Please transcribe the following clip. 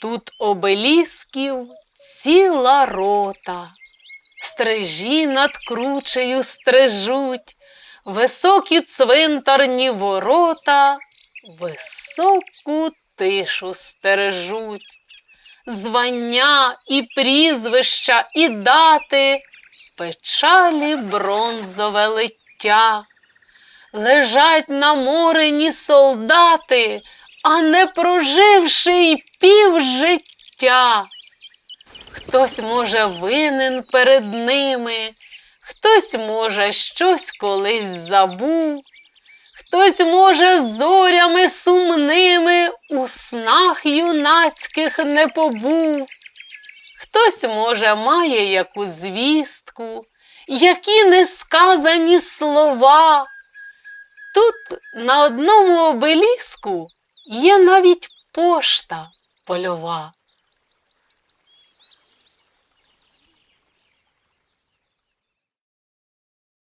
Тут обелісків ціла рота, стрижі над кручею стрижуть, високі цвинтарні ворота, високу тишу стережуть. Звання і прізвища, і дати, печалі бронзове лиття. Лежать на морені солдати, а не проживши й пів життя. Хтось, може, винен перед ними, хтось, може, щось колись забув, хтось, може, зорями сумними у снах юнацьких не побув, хтось, може, має яку звістку, які несказані слова. Тут на одному обеліску є навіть пошта польова.